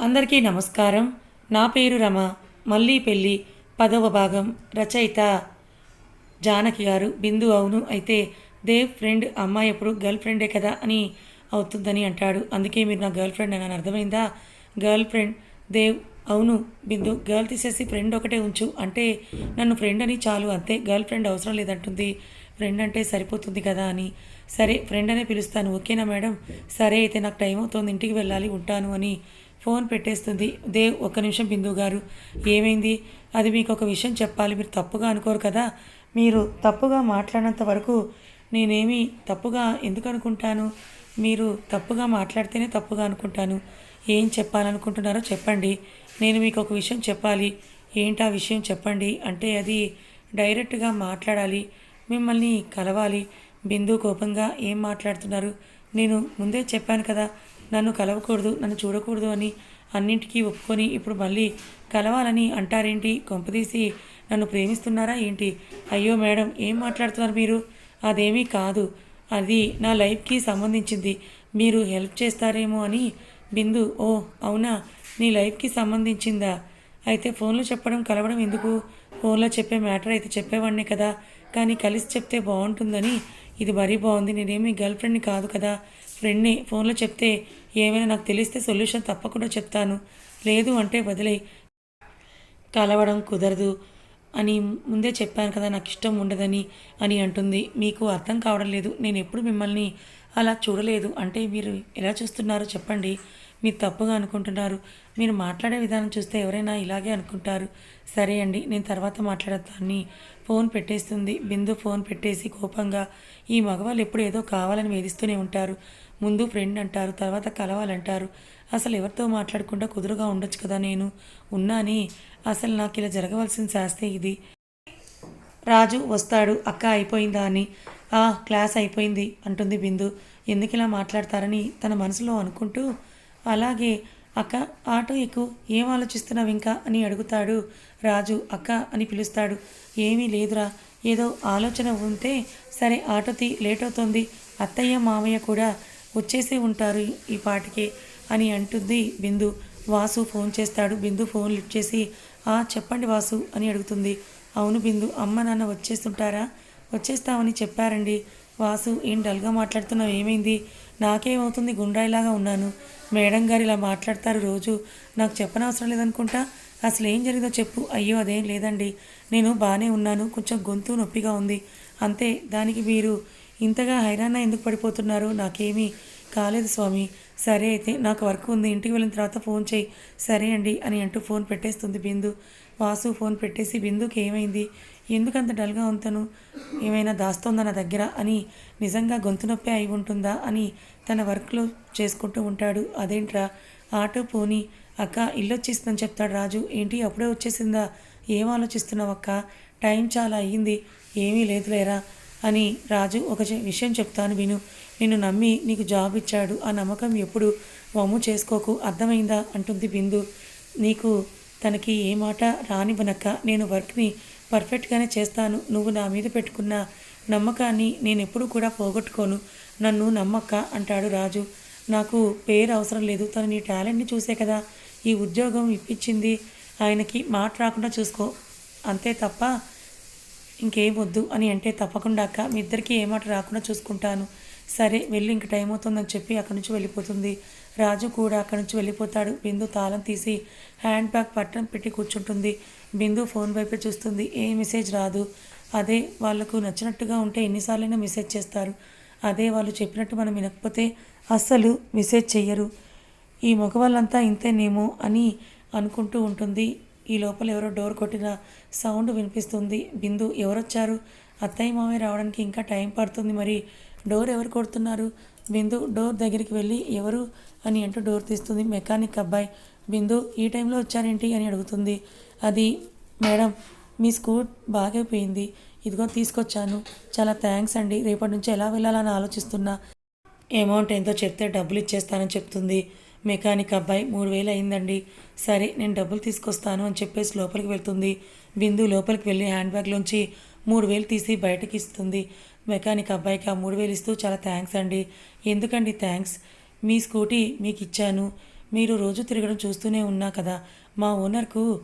అందరికీ నమస్కారం. నా పేరు రమ. మళ్ళీ పెళ్ళి పదవ భాగం రచయిత జానకి గారు. బిందు అవును. అయితే దేవ్ ఫ్రెండ్ అమ్మాయి ఎప్పుడు గర్ల్ ఫ్రెండే కదా అని అవుతుందని అంటాడు. అందుకే మీరు నా గర్ల్ ఫ్రెండ్ అని అర్థమైందా? గర్ల్ ఫ్రెండ్ దేవ్ అవును. బిందు గర్ల్ తీసేసి ఫ్రెండ్ ఒకటే ఉంచు. అంటే నన్ను ఫ్రెండ్ అని చాలు. అంతే. గర్ల్ ఫ్రెండ్ అవసరం లేదంటుంది. ఫ్రెండ్ అంటే సరిపోతుంది కదా అని. సరే ఫ్రెండ్ అనే పిలుస్తాను. ఓకేనా మేడం? సరే అయితే నాకు టైం అవుతుంది. ఇంటికి వెళ్ళాలి. ఉంటాను అని ఫోన్ పెట్టేస్తుంది. దేవ్ ఒక్క నిమిషం బిందు గారు. ఏమైంది? అది మీకు ఒక విషయం చెప్పాలి. మీరు తప్పుగా అనుకోరు కదా? మీరు తప్పుగా మాట్లాడినంత వరకు నేనేమి తప్పుగా ఎందుకు అనుకుంటాను మీరు తప్పుగా మాట్లాడితేనే తప్పుగా అనుకుంటాను. ఏం చెప్పాలనుకుంటున్నారో చెప్పండి. నేను మీకు ఒక విషయం చెప్పాలి. ఏంటి ఆ విషయం చెప్పండి? అంటే అది డైరెక్ట్గా మాట్లాడాలి. మిమ్మల్ని కలవాలి. బిందు కోపంగా ఏం మాట్లాడుతున్నారు? నేను ముందే చెప్పాను కదా. నన్ను కలవకూడదు నన్ను చూడకూడదు అని అన్నింటికీ ఒప్పుకొని ఇప్పుడు మళ్ళీ కలవాలని అంటారేంటి? కొంపదీసి నన్ను ప్రేమిస్తున్నారా ఏంటి? అయ్యో మేడం ఏం మాట్లాడుతున్నారు మీరు? అదేమీ కాదు. అది నా లైఫ్కి సంబంధించింది. మీరు హెల్ప్ చేస్తారేమో అని బిందు ఓ అవునా? నీ లైఫ్కి సంబంధించిందా? అయితే ఫోన్లో చెప్పడం కలవడం ఎందుకు? ఫోన్లో చెప్పే మ్యాటర్ అయితే చెప్పేవాడినే కదా. కానీ కలిసి చెప్తే బాగుంటుందని ఇది మరీ బాగుంది. నేనేమి గర్ల్ ఫ్రెండ్ని కాదు కదా. ఫ్రెండ్ని ఫోన్లో చెప్తే ఏమైనా నాకు తెలిస్తే సొల్యూషన్ తప్పకుండా చెప్తాను. లేదు అంటే వదిలే కలవడం కుదరదు అని ముందే చెప్పాను కదా నాకు ఇష్టం ఉండదని అని అంటుంది. మీకు అర్థం కావడం లేదు. నేను ఎప్పుడు మిమ్మల్ని అలా చూడలేదు. అంటే మీరు ఎలా చూస్తున్నారో చెప్పండి. మీరు తప్పుగా అనుకుంటున్నారు. మీరు మాట్లాడే విధానం చూస్తే ఎవరైనా ఇలాగే అనుకుంటారు. సరే అండి నేను తర్వాత మాట్లాడతాన్ని. ఫోన్ పెట్టేస్తుంది. బిందు ఫోన్ పెట్టేసి కోపంగా ఈ మగవాళ్ళు ఎప్పుడు ఏదో కావాలని వేధిస్తూనే ఉంటారు. ముందు ఫ్రెండ్ అంటారు తర్వాత కలవాలంటారు. అసలు ఎవరితో మాట్లాడకుండా కుదురుగా ఉండొచ్చు కదా నేను? ఉన్నాని. అసలు నాకు ఇలా జరగవలసిన శాస్తే ఇది. రాజు వస్తాడు అక్క అయిపోయిందా అని. ఆ క్లాస్ అయిపోయింది అంటుంది బిందు. ఎందుకు ఇలా మాట్లాడతారని తన మనసులో అనుకుంటూ. అలాగే అక్క ఆటో ఎక్కువ ఏం ఆలోచిస్తున్నావు ఇంకా? అని అడుగుతాడు రాజు. అక్క అని పిలుస్తాడు. ఏమీ లేదురా. ఏదో ఆలోచన ఉంటే సరే ఆటో తీ లేట్ అవుతుంది. అత్తయ్య మామయ్య కూడా వచ్చేసి ఉంటారు ఈ పాటికే అని అంటుంది బిందు. వాసు ఫోన్ చేస్తాడు. బిందు ఫోన్ లిఫ్ట్ చేసి ఆ చెప్పండి వాసు అని అడుగుతుంది. అవును బిందు అమ్మ నాన్న వచ్చేస్తుంటారా? వచ్చేస్తామని చెప్పారండి. వాసు ఏం డల్గా మాట్లాడుతున్నావు? ఏమైంది? నాకేమవుతుంది? గుండ్రాయిలాగా ఉన్నాను. మేడం గారు ఇలా మాట్లాడతారు రోజు. నాకు చెప్పనవసరం లేదనుకుంటా? అసలు ఏం జరిగిందో చెప్పు. అయ్యో అదేం లేదండి. నేను బాగానే ఉన్నాను. కొంచెం గొంతు నొప్పిగా ఉంది. అంతే. దానికి మీరు ఇంతగా హైరాణ ఎందుకు పడిపోతున్నారు? నాకేమీ కాలేదు స్వామి. సరే అయితే నాకు వర్క్ ఉంది. ఇంటికి వెళ్ళిన తర్వాత ఫోన్ చేయి. సరే అండి అని అంటూ ఫోన్ పెట్టేస్తుంది బిందు. వాసు ఫోన్ పెట్టేసి బిందుకి ఏమైంది? ఎందుకంత డల్గా ఉంటాను ఏమైనా దాస్తోందా నా దగ్గర? అని నిజంగా గొంతు నొప్పి అయి ఉంటుందా అని తన వర్క్లో చేసుకుంటూ ఉంటాడు. అదేంట్రా? ఆటో పోని. అక్క ఇల్లు వచ్చేసిందని చెప్తాడు రాజు. ఏంటి? అప్పుడే వచ్చేసిందా? ఏం ఆలోచిస్తున్నావు అక్క? టైం చాలా అయ్యింది. ఏమీ లేదులేరా? అని రాజు ఒక విషయం చెప్తాను విను. నిన్ను నమ్మి నీకు జాబ్ ఇచ్చాడు. ఆ నమ్మకం ఎప్పుడు వమ్ము చేసుకోకు. అర్థమైందా? అంటుంది బిందు. నీకు తనకి ఏ మాట రానివ్వనక్క. నేను వర్క్ని పర్ఫెక్ట్గానే చేస్తాను. నువ్వు నా మీద పెట్టుకున్న నమ్మకాన్ని నేను ఎప్పుడూ కూడా పోగొట్టుకోను. నన్ను నమ్మక్క అంటాడు రాజు. నాకు పేరు అవసరం లేదు. తను నీ టాలెంట్ని చూసే కదా. ఈ ఉద్యోగం ఇప్పించింది ఆయనకి మాట రాకుండా చూసుకో. అంతే తప్ప ఇంకేం వద్దు అని అంటే తప్పకుండా అక్క మీ ఇద్దరికి ఏమాట రాకుండా చూసుకుంటాను. సరే వెళ్ళి ఇంక టైం అవుతుందని చెప్పి అక్కడి నుంచి వెళ్ళిపోతుంది. రాజు కూడా అక్కడి నుంచి వెళ్ళిపోతాడు. బిందు తాళం తీసి హ్యాండ్ బ్యాగ్ పట్టం పెట్టి కూర్చుంటుంది. బిందు ఫోన్ వైపే చూస్తుంది. ఏ మెసేజ్ రాదు. అదే వాళ్ళకు నచ్చినట్టుగా ఉంటే ఎన్నిసార్లైనా మెసేజ్ చేస్తారు. అదే వాళ్ళు చెప్పినట్టు మనం వినకపోతే అస్సలు మెసేజ్ చెయ్యరు. ఈ మగవాళ్ళంతా ఇంతేనేమో అని అనుకుంటూ ఉంటుంది. ఈ లోపల ఎవరో డోర్ కొట్టిన సౌండ్ వినిపిస్తుంది. బిందు ఎవరొచ్చారు? అత్తయ్య మామయ్య రావడానికి ఇంకా టైం పడుతుంది మరి. డోర్ ఎవరు కొడుతున్నారు? బిందు డోర్ దగ్గరికి వెళ్ళి ఎవరు అని అంటూ డోర్ తీస్తుంది మెకానిక్ అబ్బాయి. బిందు ఈ టైంలో వచ్చారేంటి అని అడుగుతుంది. అది మేడం మీ స్కూట్ బాగైపోయింది ఇదిగో తీసుకొచ్చాను. చాలా థ్యాంక్స్ అండి. రేపటి నుంచి ఎలా వెళ్ళాలని ఆలోచిస్తున్నా? అమౌంట్ ఎంతో చెప్తే డబ్బులు ఇచ్చేస్తానని చెప్తుంది. మెకానిక్ అబ్బాయి మూడు వేలు అయిందండి. సరే నేను డబ్బులు తీసుకొస్తాను అని చెప్పేసి లోపలికి వెళ్తుంది. బిందు లోపలికి వెళ్ళి హ్యాండ్ బ్యాగ్లోంచి మూడు వేలు తీసి బయటకి ఇస్తుంది. మెకానిక్ అబ్బాయికి ఆ మూడు వేలు ఇస్తూ చాలా థ్యాంక్స్ అండి. ఎందుకండి థ్యాంక్స్ మీ స్కూటీ మీకు ఇచ్చాను మీరు రోజు తిరగడం చూస్తూనే ఉన్నా కదా. మా ఓనర్కు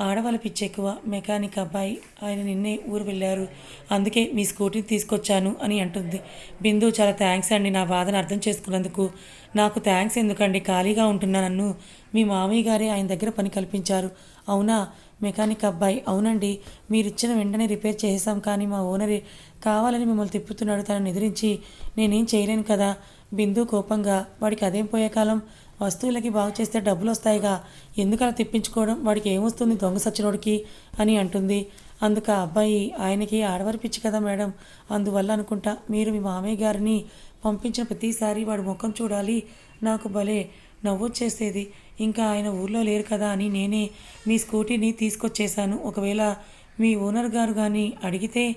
ఆడవాళ్ళ పిచ్చి ఎక్కువ. మెకానిక్ అబ్బాయి. ఆయన నిన్నే ఊరు వెళ్ళారు. అందుకే మీ స్కూటీని తీసుకొచ్చాను అని అంటుంది. బిందు చాలా థ్యాంక్స్ అండి నా బాధను అర్థం చేసుకున్నందుకు. నాకు థ్యాంక్స్ ఎందుకండి? ఖాళీగా ఉంటున్నా నన్ను. మీ మామయ్య గారే ఆయన దగ్గర పని కల్పించారు. అవునా? మెకానిక్ అబ్బాయి. అవునండి. మీరు ఇచ్చిన వెంటనే రిపేర్ చేసేసాం కానీ మా ఓనరే కావాలని మిమ్మల్ని తిప్పుతున్నాడు. తనని ఎదిరించి నేనేం చేయలేను కదా? బిందు కోపంగా వాడికి అదేం పోయే కాలం? వస్తువులకి బాగు చేస్తే డబ్బులు వస్తాయిగా. ఎందుకలా తిప్పించుకోవడం? వాడికి ఏమొస్తుంది దొంగ సచ్చినోడికి అని అంటుంది. అందుకు ఆ అబ్బాయి ఆయనకి ఆడవారి పిచ్చి కదా మేడం. అందువల్ల అనుకుంటా మీరు మీ మామయ్య గారిని పంపించిన ప్రతిసారి వాడి ముఖం చూడాలి. నాకు భలే నవ్వొచ్చేసేది. ఇంకా ఆయన ఊర్లో లేరు కదా అని నేనే మీ స్కూటీని తీసుకొచ్చేసాను ఒకవేళ మీ ఓనర్ గారు కానీ అడిగితే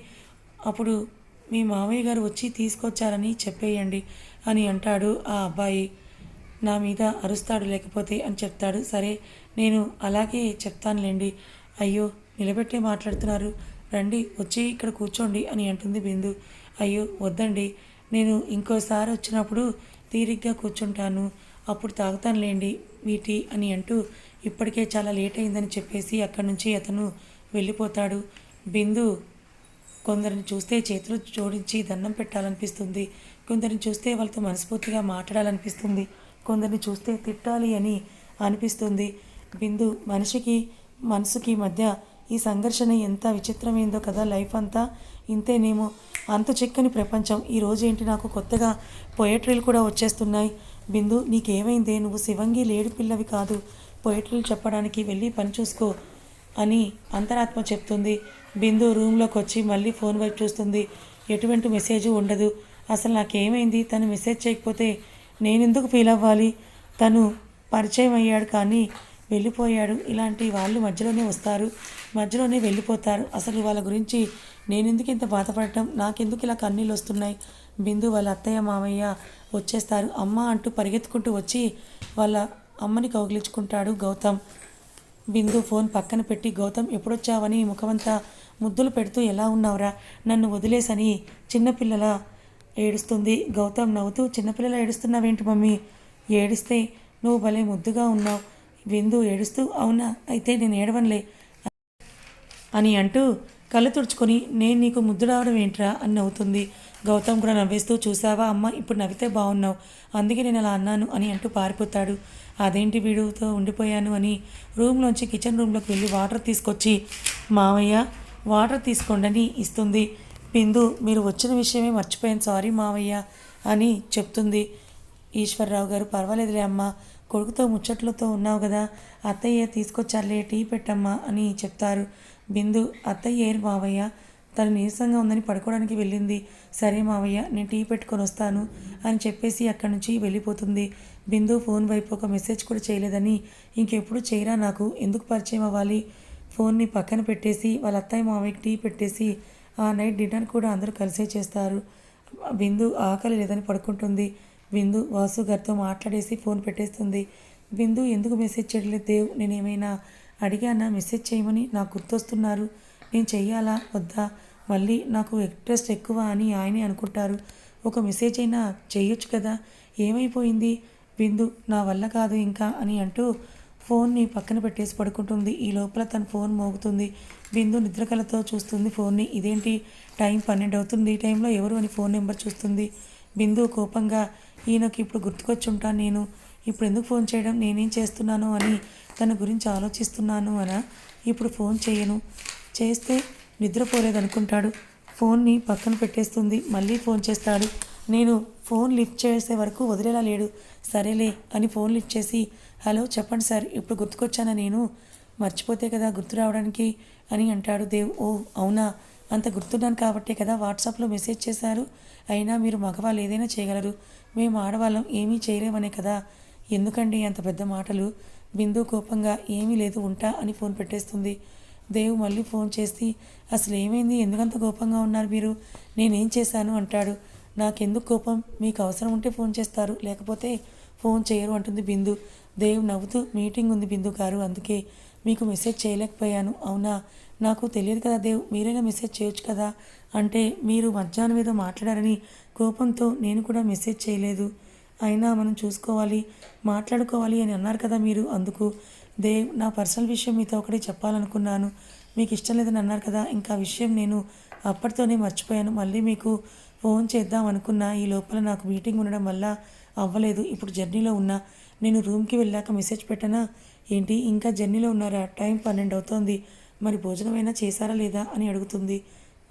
అప్పుడు మీ మామయ్య గారు వచ్చి తీసుకొచ్చారని చెప్పేయండి అని అంటాడు ఆ అబ్బాయి. నా మీద అరుస్తాడు లేకపోతే అని చెప్తాడు. సరే నేను అలాగే చెప్తానులేండి. అయ్యో నిలబెట్టే మాట్లాడుతున్నారు. రండి వచ్చి ఇక్కడ కూర్చోండి అని అంటుంది బిందు. అయ్యో వద్దండి. నేను ఇంకోసారి వచ్చినప్పుడు తీరిగ్గా కూర్చుంటాను. అప్పుడు తాగుతానులేండి వీటి అని అంటూ ఇప్పటికే చాలా లేట్ అయిందని చెప్పేసి అక్కడి నుంచి అతను వెళ్ళిపోతాడు. బిందు కొందరిని చూస్తే చేతులు జోడించి దండం పెట్టాలనిపిస్తుంది. కొందరిని చూస్తే వాళ్ళతో మనస్ఫూర్తిగా మాట్లాడాలనిపిస్తుంది. కొందరిని చూస్తే తిట్టాలి అని అనిపిస్తుంది. బిందు మనిషికి మనసుకి మధ్య ఈ సంఘర్షణ ఎంత విచిత్రమైందో కదా లైఫ్ అంతా. ఇంతేనేమో అంత చిక్కని ప్రపంచం. ఈ రోజు ఏంటి నాకు కొత్తగా పొయట్రీలు కూడా వచ్చేస్తున్నాయి. బిందు నీకేమైందే? నువ్వు శివంగి లేడి పిల్లవి కాదు. పొయట్రీలు చెప్పడానికి వెళ్ళి పని చూసుకో అని అంతరాత్మ చెప్తుంది. బిందు రూమ్లోకి వచ్చి మళ్ళీ ఫోన్ వైపు చూస్తుంది. ఎటువంటి మెసేజ్ ఉండదు. అసలు నాకేమైంది? తను మెసేజ్ చేయకపోతే నేనెందుకు ఫీల్ అవ్వాలి? తను పరిచయం అయ్యాడు కానీ వెళ్ళిపోయాడు. ఇలాంటి వాళ్ళు మధ్యలోనే వస్తారు. మధ్యలోనే వెళ్ళిపోతారు. అసలు వాళ్ళ గురించి నేనెందుకు ఇంత బాధపడటం? నాకెందుకు ఇలా కన్నీళ్ళు వస్తున్నాయి బిందు వాళ్ళ అత్తయ్య మామయ్య వచ్చేస్తారు. అమ్మ అంటూ పరిగెత్తుకుంటూ వచ్చి వాళ్ళ అమ్మని కౌగిలించుకుంటాడు గౌతమ్. బిందు ఫోన్ పక్కన పెట్టి గౌతమ్ ఎప్పుడొచ్చావని ముఖమంతా ముద్దులు పెడుతూ ఎలా ఉన్నావురా? నన్ను వదిలేసని చిన్నపిల్లల ఏడుస్తుంది. గౌతమ్ నవ్వుతూ చిన్నపిల్లలు ఏడుస్తున్నావేంటి మమ్మీ? ఏడిస్తే నువ్వు భలే ముద్దుగా ఉన్నావు. విందు ఏడుస్తూ అవునా? అయితే నేను ఏడవనులే అని అంటూ కళ్ళు తుడుచుకొని నేను నీకు ముద్దు రావడం ఏంట్రా? అని నవ్వుతుంది. గౌతమ్ కూడా నవ్వేస్తూ చూసావా అమ్మ ఇప్పుడు నవ్వితే బాగున్నావు. అందుకే నేను అలా అన్నాను అని అంటూ పారిపోతాడు. అదేంటి వీడుతో ఉండిపోయాను అని రూమ్లోంచి కిచెన్ రూమ్లోకి వెళ్ళి వాటర్ తీసుకొచ్చి మావయ్య వాటర్ తీసుకోండి ఇస్తుంది. బిందు మీరు వచ్చిన విషయమే మర్చిపోయాను సారీ మావయ్య అని చెప్తుంది. ఈశ్వరరావు గారు పర్వాలేదులే అమ్మ కొడుకుతో ముచ్చట్లతో ఉన్నావు కదా అత్తయ్య తీసుకొచ్చారులే టీ పెట్టమ్మా అని చెప్తారు. బిందు అత్తయ్య ఏరు మావయ్య తను నీరసంగా ఉందని పడుకోవడానికి వెళ్ళింది. సరే మావయ్య నేను టీ పెట్టుకొని వస్తాను అని చెప్పేసి అక్కడి నుంచి వెళ్ళిపోతుంది. బిందు ఫోన్ వైపు ఒక మెసేజ్ కూడా చేయలేదని ఇంకెప్పుడు చేయరా నాకు ఎందుకు పరిచయం అవ్వాలి? ఫోన్ని పక్కన పెట్టేసి వాళ్ళ అత్తయ్య మావయ్యకి టీ పెట్టేసి ఆ నైట్ డిన్నర్ కూడా అందరూ కలిసే చేస్తారు. బిందు ఆకలి లేదని పడుకుంటుంది. బిందు వాసు గారితో మాట్లాడేసి ఫోన్ పెట్టేస్తుంది. బిందు ఎందుకు మెసేజ్ చేయలేదు దేవ్? నేను ఏమైనా అడిగానా? మెసేజ్ చేయమని నాకు గుర్తొస్తున్నారు. నేను చెయ్యాలా? వద్దా? మళ్ళీ నాకు ఇంట్రెస్ట్ ఎక్కువ అని ఆయనే అనుకుంటారు. ఒక మెసేజ్ అయినా చేయొచ్చు కదా? ఏమైపోయింది? బిందు నా వల్ల కాదు ఇంకా అని అంటూ ఫోన్ని పక్కన పెట్టేసి పడుకుంటుంది. ఈ లోపల తన ఫోన్ మోగుతుంది. బిందు నిద్రకలతో చూస్తుంది ఫోన్ని. ఇదేంటి? టైం పన్నెండు అవుతుంది. ఈ టైంలో ఎవరు అని ఫోన్ నెంబర్ చూస్తుంది. బిందు కోపంగా ఈయనకి ఇప్పుడు గుర్తుకొచ్చి ఉంటాను నేను. ఇప్పుడు ఎందుకు ఫోన్ చేయడం? నేనేం చేస్తున్నాను అని తన గురించి ఆలోచిస్తున్నాను అన? ఇప్పుడు ఫోన్ చేయను. చేస్తే నిద్రపోలేదనుకుంటాడు. ఫోన్ని పక్కన పెట్టేస్తుంది. మళ్ళీ ఫోన్ చేస్తాడు. నేను ఫోన్ లిఫ్ట్ చేసే వరకు వదిలేలా లేడు. సరేలే అని ఫోన్ లిఫ్ట్ చేసి హలో చెప్పండి సార్. ఇప్పుడు గుర్తుకొచ్చానా నేను? మర్చిపోతే కదా గుర్తు రావడానికి అని అంటాడు దేవ్. ఓ అవునా? అంత గుర్తున్నాను కాబట్టే కదా వాట్సాప్లో మెసేజ్ చేశారు. అయినా మీరు మగవాళ్ళు ఏదైనా చేయగలరు. మేము ఆడవాళ్ళం ఏమీ చేయలేమనే కదా. ఎందుకండి అంత పెద్ద మాటలు? బిందు కోపంగా ఏమీ లేదు ఉంటా అని ఫోన్ పెట్టేస్తుంది. దేవ్ మళ్ళీ ఫోన్ చేసి అసలు ఏమైంది? ఎందుకంత కోపంగా ఉన్నారు మీరు? నేనేం చేశాను? అంటాడు. నాకెందుకు కోపం? మీకు అవసరం ఉంటే ఫోన్ చేస్తారు. లేకపోతే ఫోన్ చేయరు అంటుంది బిందు. దేవ్ నవ్వుతూ మీటింగ్ ఉంది బిందు గారు అందుకే మీకు మెసేజ్ చేయలేకపోయాను. అవునా? నాకు తెలియదు కదా దేవ్ మీరైనా మెసేజ్ చేయొచ్చు కదా? అంటే మీరు మధ్యాహ్నం ఏదో మాట్లాడారని కోపంతో నేను కూడా మెసేజ్ చేయలేదు. అయినా మనం చూసుకోవాలి మాట్లాడుకోవాలి అని అన్నారు కదా మీరు. అందుకు దేవ్ నా పర్సనల్ విషయం మీతో ఒకటి చెప్పాలనుకున్నాను. మీకు ఇష్టం లేదని అన్నారు కదా ఇంకా విషయం నేను అప్పటితోనే మర్చిపోయాను. మళ్ళీ మీకు ఫోన్ చేద్దాం అనుకున్నా. ఈ లోపల నాకు మీటింగ్ ఉండడం వల్ల అవ్వలేదు. ఇప్పుడు జర్నీలో ఉన్నా. నేను రూమ్కి వెళ్ళాక మెసేజ్ పెట్టనా? ఏంటి? ఇంకా జర్నీలో ఉన్నారా? టైం పన్నెండు అవుతోంది. మరి భోజనమైనా చేశారా లేదా? అని అడుగుతుంది.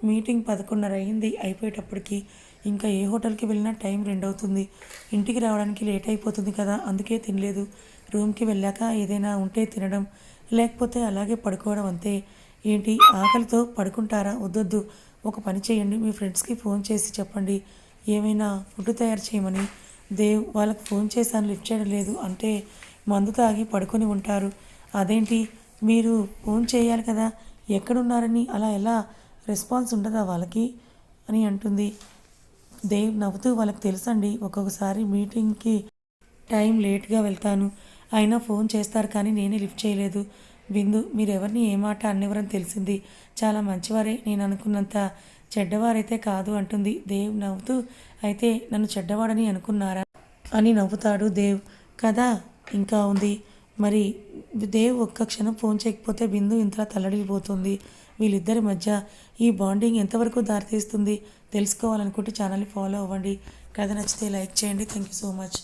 మీటింగ్ పదకొండున్నర అయింది. అయిపోయేటప్పటికి ఇంకా ఏ హోటల్కి వెళ్ళినా టైం రెండు అవుతుంది ఇంటికి రావడానికి లేట్ అయిపోతుంది కదా అందుకే తినలేదు. రూమ్కి వెళ్ళాక ఏదైనా ఉంటే తినడం లేకపోతే అలాగే పడుకోవడం అంతే. ఏంటి? ఆకలితో పడుకుంటారా? వద్దొద్దు. ఒక పని చేయండి. మీ ఫ్రెండ్స్కి ఫోన్ చేసి చెప్పండి. ఏమైనా ఫుడ్ తయారు చేయమని. దేవ్ వాళ్ళకి ఫోన్ చేశాను లిఫ్ట్ చేయడం లేదు అంటే మందు తాగి పడుకొని ఉంటారు. అదేంటి? మీరు ఫోన్ చేయాలి కదా ఎక్కడున్నారని అలా ఎలా రెస్పాన్స్ ఉండదా వాళ్ళకి? అని అంటుంది. దేవ్ నవ్వుతూ వాళ్ళకి తెలుసండి ఒక్కొక్కసారి మీటింగ్కి టైం లేట్గా వెళ్తాను. అయినా ఫోన్ చేస్తారు కానీ నేనే లిఫ్ట్ చేయలేదు. బిందు మీరెవరిని ఏ మాట అన్నివరని తెలిసింది. చాలా మంచివారే నేను అనుకున్నంత చెడ్డవారైతే కాదు అంటుంది. దేవ్ నవ్వుతూ అయితే నన్ను చెడ్డవాడని అనుకున్నారా? అని నవ్వుతాడు దేవ్. కదా ఇంకా ఉంది. మరి దేవ్ ఒక్క క్షణం ఫోన్ చేయకపోతే బిందు ఇంతలా తల్లడిల్లిపోతుంది. వీళ్ళిద్దరి మధ్య ఈ బాండింగ్ ఎంతవరకు దారితీస్తుంది తెలుసుకోవాలనుకుంటే ఛానల్ని ఫాలో అవ్వండి. కథ నచ్చితే లైక్ చేయండి. Thank you so much.